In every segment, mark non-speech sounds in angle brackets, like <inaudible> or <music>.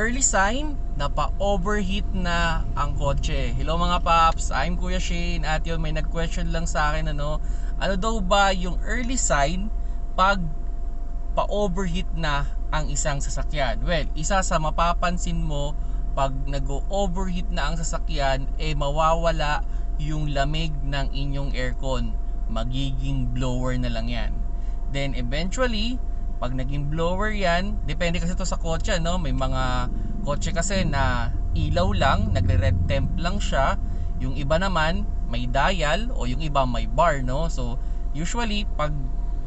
early sign na pa-overheat na ang kotse. Hello mga paps, I'm Kuya Shane at yun may nag-question lang sa akin ano, ano daw ba yung early sign pag pa-overheat na ang isang sasakyan? Well, isa sa mapapansin mo pag nag-overheat na ang sasakyan, eh mawawala yung lamig ng inyong aircon. Magiging blower na lang yan. Then eventually, pag naging blower yan, depende kasi to sa kotse, no? May mga kotse kasi na ilaw lang, nagre-red temp lang siya. Yung iba naman, may dial o yung iba may bar, no? So, usually, pag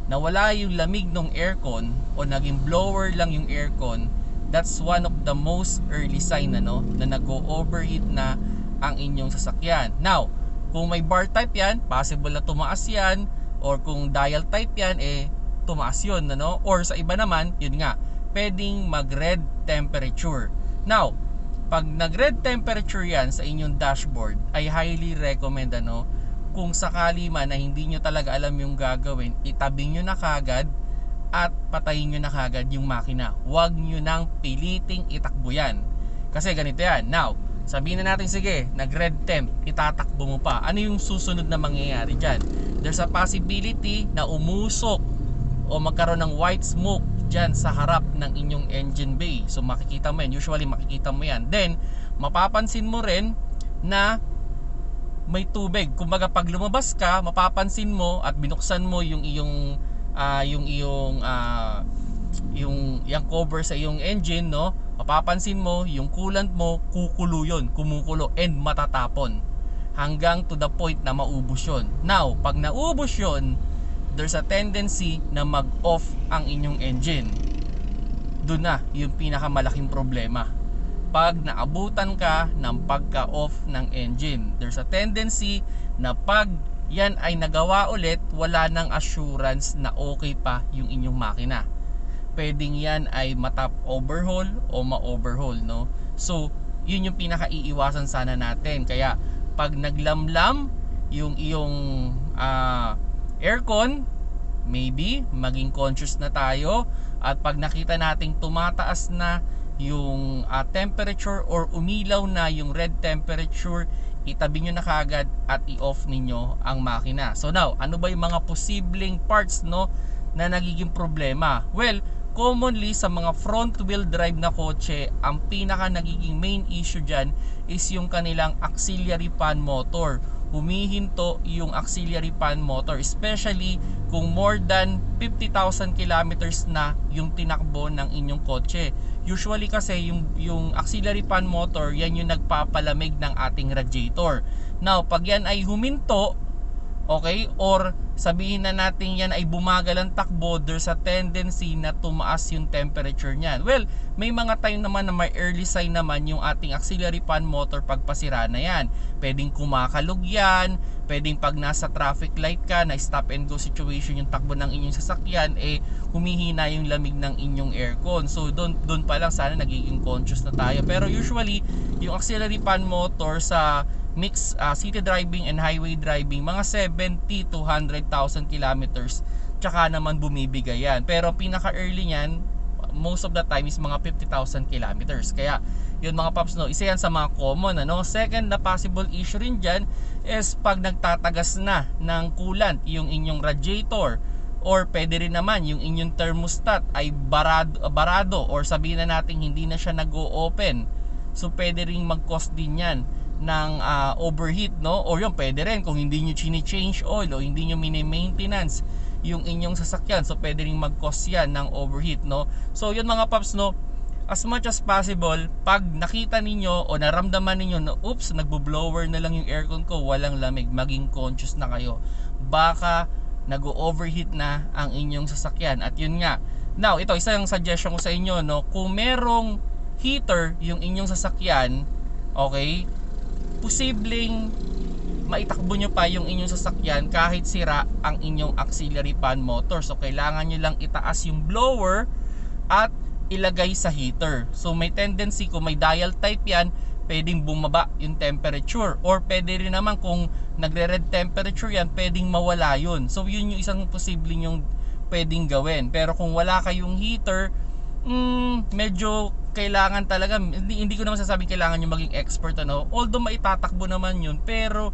nawala yung lamig ng aircon o naging blower lang yung aircon, that's one of the most early sign, ano? Na nag-overheat na ang inyong sasakyan. Now, kung may bar type yan, possible na tumaas yan. Or kung dial type yan, eh, tumaas yun, ano? Or sa iba naman, yun nga, pwedeng mag-red temperature. Now, pag nag-red temperature yan sa inyong dashboard, ay highly recommend, ano, kung sakali man na hindi nyo talaga alam yung gagawin, itabi nyo na kagad at patayin nyo na kagad yung makina. Huwag nyo nang piliting itakbo yan. Kasi ganito yan. Now, sabihin na natin, sige, nag-red temp, itatakbo mo pa. Ano yung susunod na mangyayari dyan? There's a possibility na umusok o magkaroon ng white smoke dyan sa harap ng inyong engine bay. So makikita mo yan. Usually makikita mo yan. Then, mapapansin mo rin na may tubig. Kumbaga pag lumabas ka, mapapansin mo at binuksan mo yung iyong ah, yung iyong ah, yung yung cover sa iyong engine, no? Mapapansin mo yung coolant mo kukulo yun, kumukulo and matatapon hanggang to the point na maubos yun. Now, pag naubos yun, there's a tendency na mag-off ang inyong engine. Doon na yung pinakamalaking problema. Pag naabutan ka ng pagka-off ng engine, there's a tendency na pag yan ay nagawa ulit, wala nang assurance na okay pa yung inyong makina. Pwedeng yan ay matap overhaul o ma-overhaul, no? So, yun yung pinaka-iiwasan sana natin. Kaya, pag naglamlam yung iyong ah, aircon, maybe maging conscious na tayo at pag nakita nating tumataas na yung ah, temperature or umilaw na yung red temperature, itabi nyo na kagad at i-off ninyo ang makina. So now, ano ba yung mga posibleng parts no na nagiging problema? Well, commonly sa mga front wheel drive na kotse, ang pinaka nagiging main issue dyan is yung kanilang auxiliary fan motor. Humihinto yung auxiliary fan motor, especially kung more than 50,000 kilometers na yung tinakbo ng inyong kotse. Usually kasi yung, yung auxiliary fan motor, yan yung nagpapalamig ng ating radiator. Now, pag yan ay huminto, okay, or sabihin na natin yan ay bumagal ang takbo, there's a tendency na tumaas yung temperature niyan. Well, may mga time naman na may early sign naman yung ating auxiliary fan motor pagpasira na yan. Pwedeng kumakalog yan, pwedeng pag nasa traffic light ka, na stop and go situation yung takbo ng inyong sasakyan, eh humihina yung lamig ng inyong aircon. So doon doon pa lang sana nagiging conscious na tayo. Pero usually, yung auxiliary fan motor sa mix uh, city driving and highway driving mga 70 to 100,000 kilometers tsaka naman bumibigay yan. Pero pinaka early niyan most of the time is mga 50,000 kilometers. Kaya yun mga paps no isa yan sa mga common ano. Second na possible issue rin dyan is pag nagtatagas na ng coolant yung inyong radiator or pwede rin naman yung inyong thermostat ay barado, barado or sabihin na natin hindi na siya nag-o-open. So pwede rin mag-cause din yan ng uh, overheat no? Or yun pwede rin kung hindi nyo chini-change oil o hindi nyo mini-maintenance yung inyong sasakyan. So pwede rin mag-cause yan ng overheat no? So yun mga paps no? As much as possible pag nakita ninyo o naramdaman ninyo na oops nagbo-blower na lang yung aircon ko walang lamig. Maging conscious na kayo. Baka nag-overheat na ang inyong sasakyan. At yun nga. Now ito isa yung suggestion ko sa inyo no? Kung merong heater yung inyong sasakyan okay posibleng maitakbo nyo pa yung inyong sasakyan kahit sira ang inyong auxiliary fan motor. So kailangan nyo lang itaas yung blower at ilagay sa heater. So may tendency kung may dial type yan, pwedeng bumaba yung temperature or pwede rin naman kung nagre-red temperature yan, pwedeng mawala yun. So yun yung isang posibleng yung pwedeng gawin. Pero kung wala kayong heater, mm, medyo kailangan talaga. Hindi, hindi ko naman sasabing kailangan yung maging expert ano. Although maitatakbo naman yun pero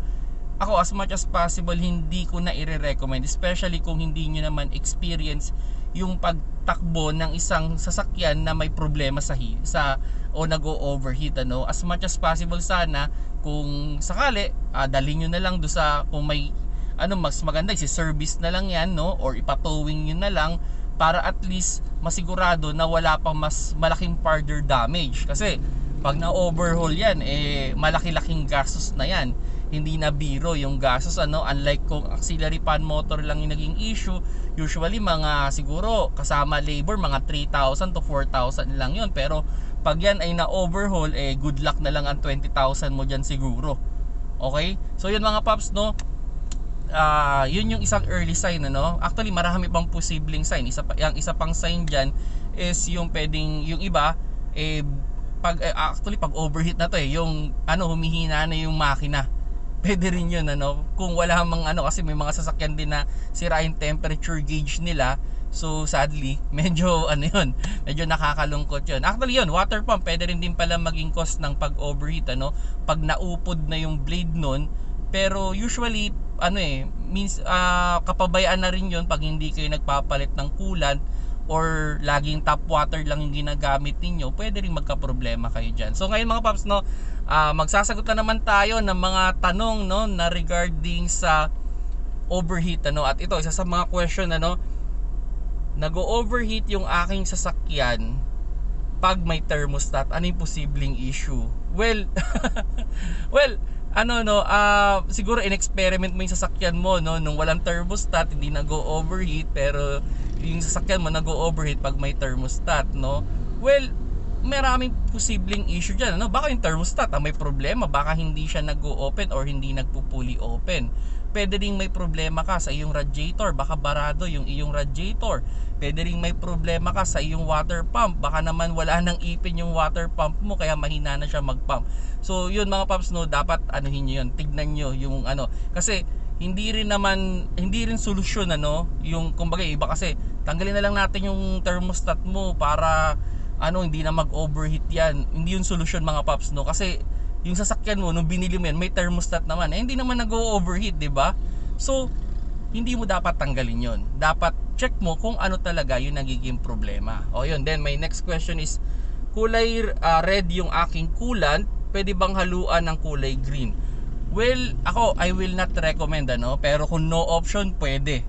ako as much as possible hindi ko na i-recommend. Especially kung hindi nyo naman experience yung pagtakbo ng isang sasakyan na may problema sa sa o nag-overheat ano. As much as possible sana kung sakali uh, dalhin nyo na lang do sa kung may ano mas maganda si service na lang yan no or ipatowing nyo na lang para at least masigurado na wala pang mas malaking further damage. Kasi pag na-overhaul yan eh malaki-laking gastos na yan. Hindi na biro yung gastos ano? Unlike kung auxiliary fan motor lang yung naging issue usually mga siguro kasama labor mga 3,000 to 4,000 lang yun. Pero pag yan ay na-overhaul eh good luck na lang ang 20,000 mo dyan siguro. Okay? So yun mga paps no uh, yun yung isang early sign ano? Actually marami pang posibleng sign. Isa pa yung isa pang sign diyan is yung pwedeng yung iba eh pag eh, actually pag overheat na to eh yung ano humihina na yung makina. <laughs> Pwede rin yun ano? Kung wala mang ano kasi may mga sasakyan din na sira yung temperature gauge nila. So sadly <laughs> medyo ano yun medyo nakakalungkot yun. Actually yun water pump pwede rin din pala maging cause ng pag overheat ano? Pag naupod na yung blade nun pero usually ano eh means uh, kapabayaan na rin 'yon pag hindi kayo nagpapalit ng coolant or laging tap water lang yung ginagamit ninyo, pwede rin magka-problema kayo diyan. So ngayon mga paps no, uh, magsasagot na naman tayo ng mga tanong no na regarding sa overheat ano. At ito isa sa mga question ano nag-overheat yung aking sasakyan pag may thermostat. Ano yung posibleng issue? Well <laughs> well ano no, uh, siguro in-experiment mo yung sasakyan mo no nung walang thermostat, hindi na go overheat pero yung sasakyan mo nag-go overheat pag may thermostat no. Well, maraming posibleng issue diyan no. Baka yung thermostat ah, may problema, baka hindi siya nag-go open or hindi nagpo-fully open. Pwede ring may problema ka sa iyong radiator, baka barado yung iyong radiator. Pwede ring may problema ka sa iyong water pump, baka naman wala nang ipin yung water pump mo kaya mahina na siya mag-pump. So yun mga paps no, dapat anuhin niyo yun, tignan niyo yung ano kasi hindi rin naman hindi rin solusyon ano yung kumbaga iba kasi tanggalin na lang natin yung thermostat mo para ano hindi na mag-overheat yan. Hindi yung solusyon mga paps no kasi yung sasakyan mo nung binili mo yan may thermostat naman. Eh hindi naman nag-overheat di ba? So hindi mo dapat tanggalin yon dapat check mo kung ano talaga yung nagiging problema. O yun. Then my next question is kulay uh, red yung aking coolant. Pwede bang haluan ng kulay green? Well ako I will not recommend ano? Pero kung no option pwede.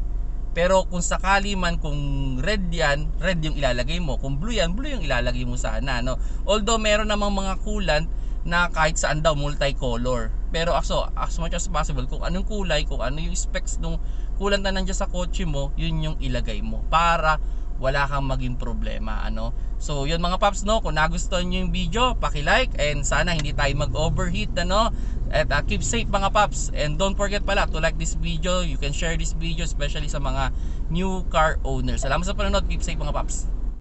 Pero kung sakali man kung red yan red yung ilalagay mo. Kung blue yan blue yung ilalagay mo sana no although meron namang mga coolant na kahit saan daw multicolor. Pero so, as much as possible, kung anong kulay, kung ano yung specs nung kulang na nandiyan sa kotse mo, yun yung ilagay mo para wala kang maging problema ano? So yun mga paps no? Kung nagustuhan niyo yung video paki-like and sana hindi tayo mag-overheat ano? At uh, keep safe mga paps. And don't forget pala to like this video. You can share this video especially sa mga new car owners. Salamat sa panonood. Keep safe mga paps